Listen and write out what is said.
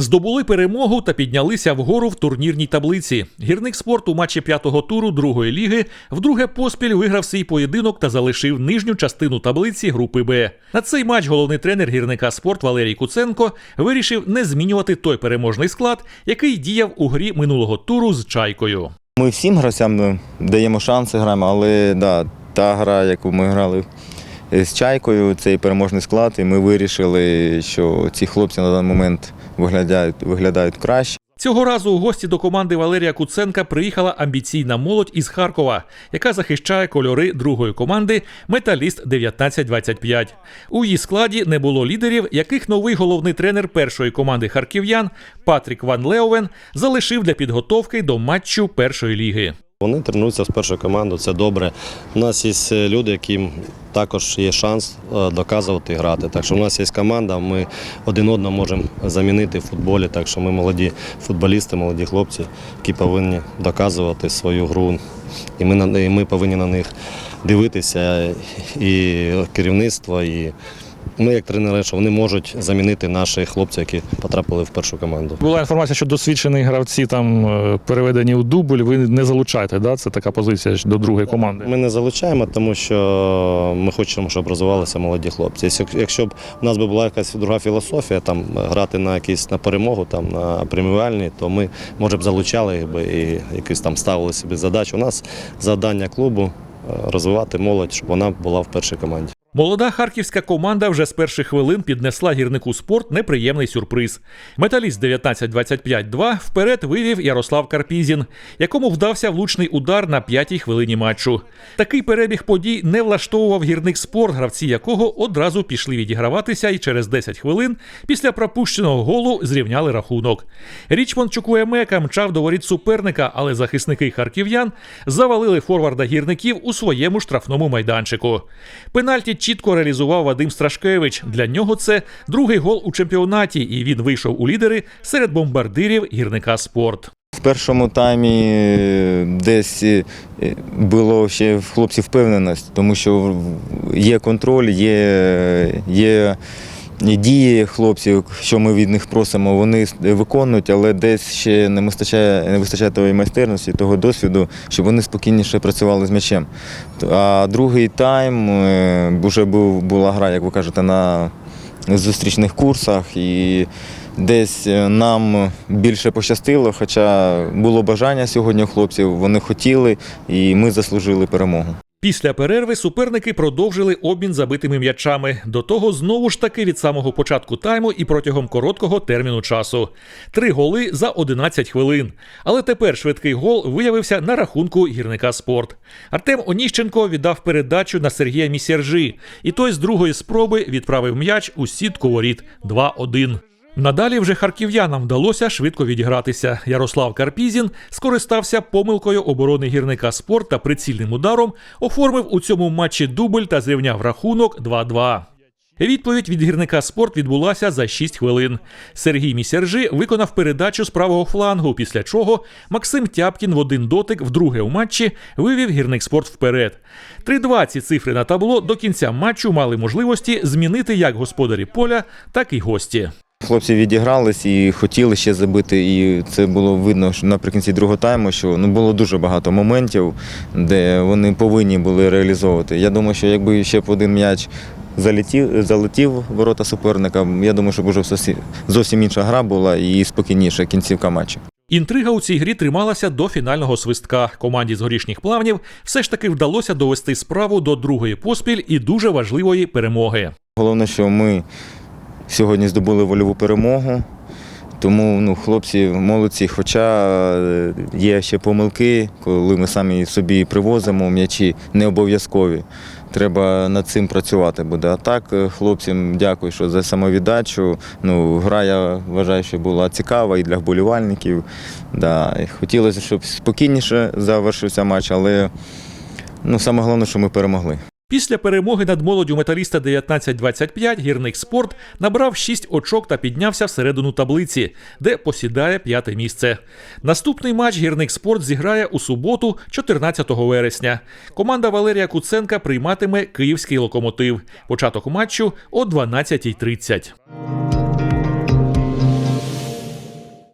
Здобули перемогу та піднялися вгору в турнірній таблиці. Гірник спорт у матчі п'ятого туру другої ліги вдруге поспіль виграв свій поєдинок та залишив нижню частину таблиці групи Б. На цей матч головний тренер гірника спорт Валерій Куценко вирішив не змінювати той переможний склад, який діяв у грі минулого туру з чайкою. Ми всім гравцям даємо шанси, граємо, але да, та гра, яку ми грали з чайкою, цей переможний склад, і ми вирішили, що ці хлопці на даний момент виглядають, виглядають краще. Цього разу у гості до команди Валерія Куценка приїхала амбіційна молодь із Харкова, яка захищає кольори другої команди Металіст 1925. У її складі не було лідерів, яких новий головний тренер першої команди харків'ян Патрік Ван Леовен залишив для підготовки до матчу першої ліги. Вони тренуються з першою командою, це добре. У нас є люди, яким також є шанс е, доказувати грати. Так що у нас є команда, ми один одного можемо замінити в футболі. Так що ми молоді футболісти, молоді хлопці, які повинні доказувати свою гру. І ми, і ми повинні на них дивитися, і керівництво, і ми, як тренери, що вони можуть замінити наших хлопців, які потрапили в першу команду. Була інформація, що досвідчені гравці там е, переведені у дубль. Ви не залучаєте, да? Це така позиція до другої команди. Ми не залучаємо, тому що ми хочемо, щоб розвивалися молоді хлопці. Якщо- б у нас була якась друга філософія, там грати на якісь на перемогу, там на преміальні, то ми може б залучали їх би і якісь там ставили собі задачу. У нас завдання клубу е, розвивати молодь, щоб вона була в першій команді. Молода харківська команда вже з перших хвилин піднесла гірнику спорт неприємний сюрприз. Металіст 19-25-2 вперед вивів Ярослав Карпізін, якому вдався влучний удар на п'ятій хвилині матчу. Такий перебіг подій не влаштовував гірник спорт, гравці якого одразу пішли відіграватися і через 10 хвилин після пропущеного голу зрівняли рахунок. Річмонд Чукуемека мчав до воріт суперника, але захисники харків'ян завалили форварда гірників у своєму штрафному майданчику. Пенальті чітко реалізував Вадим Страшкевич. Для нього це другий гол у чемпіонаті, і він вийшов у лідери серед бомбардирів гірника спорт. В першому таймі е, десь е, було ще в хлопців впевненість, тому що є контроль, є, є дії хлопців, що ми від них просимо, вони виконують, але десь ще не вистачає, не вистачає тої майстерності, того досвіду, щоб вони спокійніше працювали з м'ячем. А другий тайм е, вже був, була гра, як ви кажете, на зустрічних курсах і десь е, нам більше пощастило, хоча було бажання сьогодні хлопців, вони хотіли і ми заслужили перемогу. Після перерви суперники продовжили обмін забитими м'ячами. До того знову ж таки від самого початку тайму і протягом короткого терміну часу. Три голи за 11 хвилин. Але тепер швидкий гол виявився на рахунку гірника спорт. Артем Оніщенко віддав передачу на Сергія Місержі, і той з другої спроби відправив м'яч у сітку воріт 2-1. Надалі вже харків'янам вдалося швидко відігратися. Ярослав Карпізін скористався помилкою оборони гірника спорт та прицільним ударом оформив у цьому матчі дубль та зрівняв рахунок 2-2. Відповідь від гірника спорт відбулася за 6 хвилин. Сергій Місержи виконав передачу з правого флангу, після чого Максим Тяпкін в один дотик вдруге у матчі вивів гірник спорт вперед. 3-2 ці цифри на табло до кінця матчу мали можливості змінити як господарі поля, так і гості. Хлопці відігрались і хотіли ще забити, і це було видно що наприкінці другого тайму, що ну було дуже багато моментів, де вони повинні були реалізовувати. Я думаю, що якби ще б один м'яч залетів, залетів в ворота суперника, я думаю, що б вже зовсім- зовсім інша гра була і спокійніша кінцівка матчу. Інтрига у цій грі трималася до фінального свистка. Команді з горішніх плавнів все ж таки вдалося довести справу до другої поспіль і дуже важливої перемоги. Головне, що ми сьогодні здобули вольову перемогу. Тому ну, хлопці молодці, хоча е, є ще помилки, коли ми самі собі привозимо м'ячі, не обов'язкові. Треба над цим працювати буде. А так, е, хлопцям дякую, що за самовіддачу. Ну, гра, я вважаю, що була цікава і для вболівальників. Да. Хотілося, щоб спокійніше завершився матч, але ну, саме головне, що ми перемогли. Після перемоги над молоддю металіста 19-25 гірник спорт набрав 6 очок та піднявся всередину таблиці, де посідає п'яте місце. Наступний матч гірник спорт зіграє у суботу, 14 вересня. Команда Валерія Куценка прийматиме київський локомотив. Початок матчу о 12.30.